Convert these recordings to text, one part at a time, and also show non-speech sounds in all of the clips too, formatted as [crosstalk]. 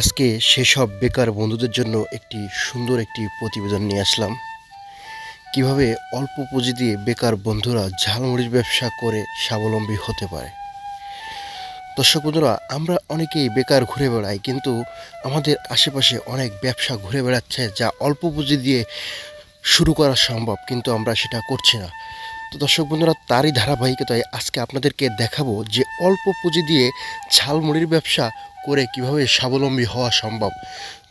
আজকে সেসব বেকার বন্ধুদের জন্য একটি সুন্দর একটি প্রতিবেদন নিয়ে আসলাম। কীভাবে অল্প পুঁজি দিয়ে বেকার বন্ধুরা ঝালমুড়ির ব্যবসা করে স্বাবলম্বী হতে পারে। দর্শক বন্ধুরা, আমরা অনেকেই বেকার ঘুরে বেড়াই, কিন্তু আমাদের আশেপাশে অনেক ব্যবসা ঘুরে বেড়াচ্ছে যা অল্প পুঁজি দিয়ে শুরু করা সম্ভব, কিন্তু আমরা সেটা করছি না। তো দর্শক বন্ধুরা, তারই ধারাবাহিকতায় আজকে আপনাদেরকে দেখাবো যে অল্প পুঁজি দিয়ে ঝালমুড়ির ব্যবসা করে কীভাবে স্বাবলম্বী হওয়া সম্ভব,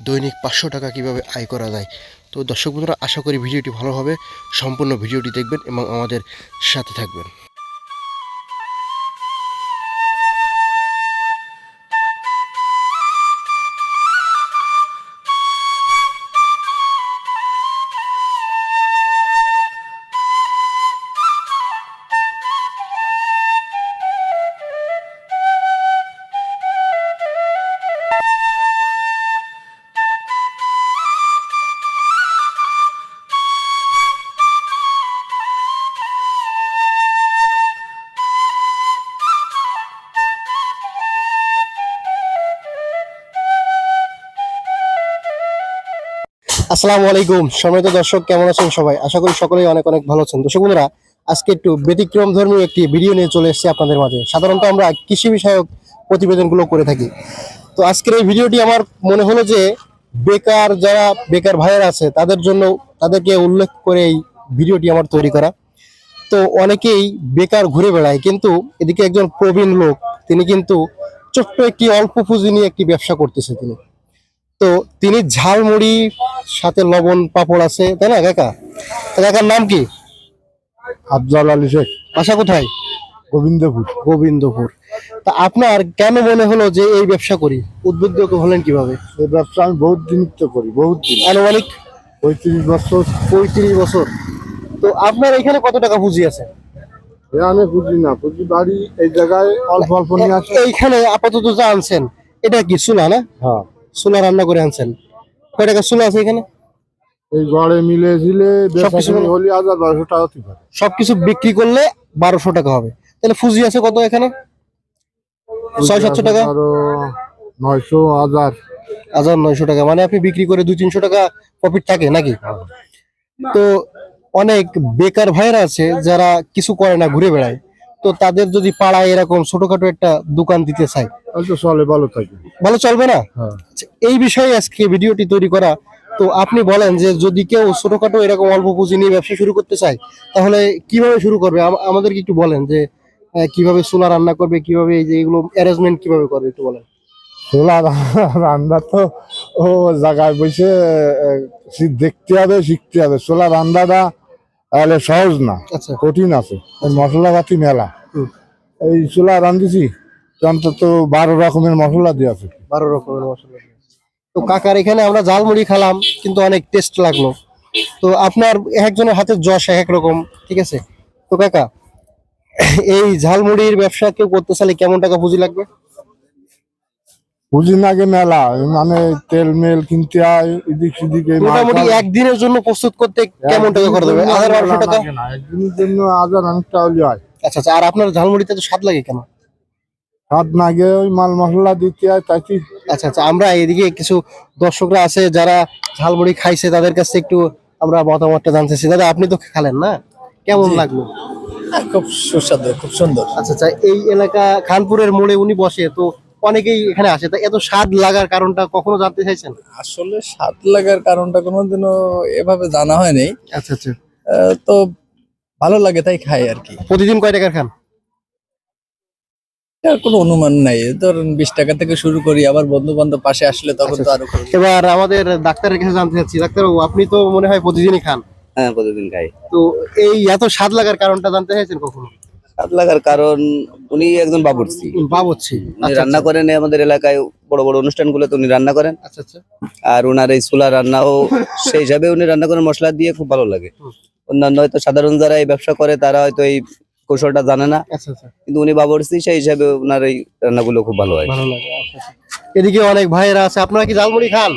দৈনিক পাঁচশো টাকা কীভাবে আয় করা যায়। তো দর্শক বন্ধুরা, আশা করি ভিডিওটি ভালোভাবে সম্পূর্ণ ভিডিওটি দেখবেন এবং আমাদের সাথে থাকবেন। আসসালামু আলাইকুম। সম্মানিত দর্শক, কেমন আছেন সবাই? আশা করি সকলেই অনেক অনেক ভালো আছেন। দর্শক বন্ধুরা, আজকে একটু ব্যতিক্রম ধর্মী একটি ভিডিও নিয়ে চলে এসেছি আপনাদের মাঝে। সাধারণত আমরা কৃষি বিষয়ক প্রতিবেদনগুলো করে থাকি। তো আজকের এই ভিডিওটি আমার মনে হলো যে, বেকার যারা বেকার ভাইয়ের আছে, তাদের জন্য তাদেরকে উল্লেখ করে এই ভিডিওটি আমার তৈরি করা। তো অনেকেই বেকার ঘুরে বেড়ায়, কিন্তু এদিকে একজন প্রবীণ লোক, তিনি কিন্তু ছোট্ট একটি অল্প পুঁজি নিয়ে একটি ব্যবসা করতেছে তিনি। তো তিনি ঝালমুড়ি সাথে লবণ পাপড় আছে তাই না কাকা? কাকার নাম কি? আফজাল আলী শেখ। বাসা কোথায়? গোবিন্দপুর। গোবিন্দপুর। তা আপনার কেন মনে হলো যে এই ব্যবসা করি? উদ্বুদ্ধ হলেন কীভাবে? এই ব্যবসা আমি বহুত দিন তো করি বহুত দিন। আনুমানিক? পঁয়ত্রিশ বছর। পঁয়ত্রিশ বছর। তো আপনার এখানে কত টাকা পুঁজি আছে? এখানে পুঁজি না পুঁজি বাড়ি এই জায়গায় অল্প অল্প নিয়ে আসে। এইখানে আপাতত যা আনছেন এটা কি চুলা না? হ্যাঁ। চুলা রান্না করে আনছেন। কয় টাকা চুলা আছে এখানে? এই গড়ে মিলে ঝিলে হলে হাজার বারোশো টাকা হতে পারে। সবকিছু বিক্রি করলে বারোশো টাকা হবে। তাহলে পুঁজি আছে কত এখানে? ছয় সাতশো টাকা? নয়শো হাজার। হাজার নয়শো টাকা। মানে আপনি বিক্রি করে দুই তিনশো টাকা প্রফিট থাকে নাকি? তো অনেক বেকার ভাইরা আছে যারা কিছু করে না ঘুরে বেড়ায়। তো তাদের যদি পাড়ায় এরকম ছোটখাটো একটা দোকান দিতে চায় তাহলে চলে ভালো থাকে ভালো চলবে না? হ্যাঁ। আচ্ছা, এই বিষয়ে আজকে ভিডিওটি তৈরি করা তো আপনি বলেন যে যদি কেউ ছোটখাটো এরকম অল্প পুঁজি নিয়ে ব্যবসা শুরু করতে চায় তাহলে কীভাবে শুরু করবে? আমাদেরকে একটু বলেন যে কীভাবে চুলা রান্না করবে কীভাবে এই যে এগুলো অ্যারেঞ্জমেন্ট কীভাবে করবে একটু বলেন। চোলা রান্না তো ও জায়গায় বসে দেখতে হবে শিখতে হবে। চোলা রান্নাটা তাহলে সহজ না আচ্ছা। কঠিন আছে। এর মশলাপাতি মেলা। এই চুলা রান্ধিছি তো অন্তত বারো রকমের মশলা দিয়ে আছে। বারো রকমের মশলা তো কাকার এখানে আমরা ঝালমুড়ি খেলাম কিন্তু অনেক টেস্ট লাগল। তো আপনার এক একজনের হাতের যশ এক এক রকম ঠিক আছে? তো কাকা এই ঝালমুড়ির ব্যবসা কেউ করতে চাইলে কেমন টাকা পুঁজি লাগবে? বুঝি আগে মেলা মানে তেল মেল কিনতে হয় এদিক সেদিক মোটামুটি একদিনের জন্য প্রস্তুত করতে কেমন টাকা করে দেবে? হাজার বারোশো টাকা? একদিনের জন্য হাজার অনেকটা হলে হয়। আচ্ছা আচ্ছা আর আপনার ঝালমুড়িতে তো স্বাদ লাগে কেন? হাত না গিয়ে ওই মাল মশলা দিতে হয় তাই কি? আচ্ছা আচ্ছা আমরা এদিকে কিছু দর্শকরা আছে যারা ঝালমুড়ি খাইছে তাদের কাছে একটু আমরা মতামতটা জানতেছি দাদা আপনি তো খালেন না? কেমন লাগল? খুব সুস্বাদু খুব সুন্দর। আচ্ছা আচ্ছা এই এলাকা খানপুরের মোড়ে উনি বসে তো অনেকেই এখানে আসে। তা এত স্বাদ লাগার কারণটা কখনো জানতে চাইছেন? আসলে স্বাদ লাগার কারণটা কোনোদিনও এভাবে জানা হয়নি। আচ্ছা আচ্ছা। আহ, তো ভালো লাগে তাই খাই আর কি। প্রতিদিন কয় টাকার খান? এর কোনো অনুমান নাই। ধরুন বিশ টাকা থেকে শুরু করি আবার বন্ধু বান্ধব পাশে আসলে তখন তো আরও করি। এবার আমাদের ডাক্তারের কাছে জানতে চাচ্ছি। ডাক্তারবাবু আপনি তো মনে হয় প্রতিদিনই খান? হ্যাঁ প্রতিদিন খাই। তো এই এত স্বাদ লাগার কারণটা জানতে চাইছেন কখনো? স্বাদ লাগার কারণ উনি একজন বাবুর্চি। বাবুচ্ছি উনি রান্না করেন আমাদের এলাকায় বড় বড় অনুষ্ঠানগুলোতে উনি রান্না করেন। আচ্ছা আচ্ছা। আর ওনার এই চুলা রান্নাও [laughs] সেই হিসাবে উনি রান্না করেন মশলা দিয়ে খুব ভালো লাগে। অন্যান্য হয়তো সাধারণ যারা এই ব্যবসা করে তারা হয়তো এই কৌশলটা জানে না। আচ্ছা আচ্ছা। কিন্তু উনি বাবুর্চি সেই হিসাবে ওনার এই রান্নাগুলো খুব ভালো হয়। ভালো লাগে আচ্ছা, আচ্ছা। এদিকে অনেক ভাইয়েরা আছে। আপনারা কি ঝালমুড়ি খান?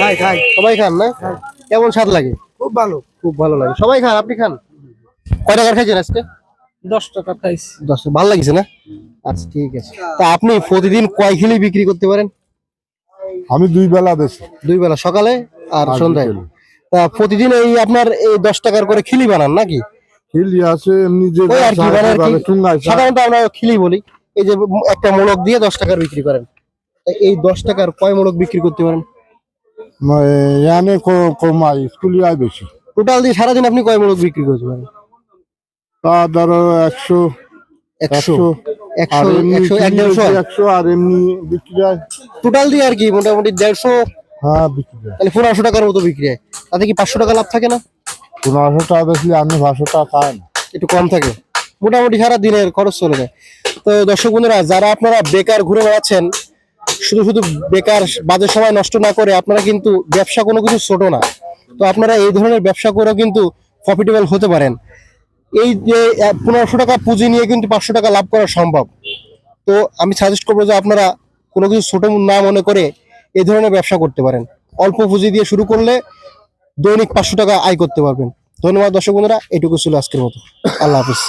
খাই খাই। সবাই খান না? কেমন স্বাদ লাগে? খুব ভালো। খুব ভালো লাগে। সবাই খান আপনি খান। কয় টাকার খাইছেন আজকে? দশ টাকা খাইছি দশ ভালো লাগছে না? আচ্ছা ঠিক আছে। তা আপনি প্রতিদিন কয় কিলো বিক্রি করতে পারেন? আমি দুই বেলা বেশি দুই বেলা সকালে আর সন্ধ্যায়? তা প্রতিদিন এই আপনার এই দশ টাকার করে খিলি বানান নাকি? খিলি আছে এমনি যে মানে সাধারণত আমরা খিলি বলি। এই যে একটা মোলক দিয়ে দশ টাকার বিক্রি করেন। তা এই দশ টাকার কয় মোলক বিক্রি করতে পারেন? ইয়ানে কমাই স্কুলে আয় বেশি। টোটাল দিয়ে সারাদিন আপনি কয় মোলক বিক্রি করতে পারেন? তা ধরো একশো একশো। একশো একশো একশো এক দেড়শো। একশো আর এমনি বিক্রি হয়। টোটাল দিয়ে আর কি মোটামুটি দেড়শো। হ্যাঁ বিক্রি হয়। তাহলে পনেরোশো টাকার মতো বিক্রি হয়। তাতে কি পাঁচশো টাকা লাভ থাকে না? পনেরোশো টাকা বেশি আমি পাঁচশো টাকা খাই না। একটু কম থাকে। মোটামুটি সারা দিনের খরচ চলে যায়। তো দর্শক বন্ধুরা যারা আপনারা বেকার ঘুরে বেড়াচ্ছেন শুধু শুধু বেকার বাজে সময় নষ্ট না করে আপনারা কিন্তু ব্যবসা কোনো কিছু ছোট না। তো আপনারা এই ধরনের ব্যবসা করেও কিন্তু প্রফিটেবল হতে পারেন। এই যে পনেরোশো টাকা পুঁজি নিয়ে কিন্তু পাঁচশো টাকা লাভ করা সম্ভব। তো আমি সাজেস্ট করব যে আপনারা কোনো কিছু ছোটো না মনে করে এই ধরনের ব্যবসা করতে পারেন। অল্প পুঁজি দিয়ে শুরু করলে দৈনিক পাঁচশো টাকা আয় করতে পারবেন। ধন্যবাদ দর্শক বন্ধুরা, এটুকু ছিল আজকের মতো। আল্লাহ হাফিজ।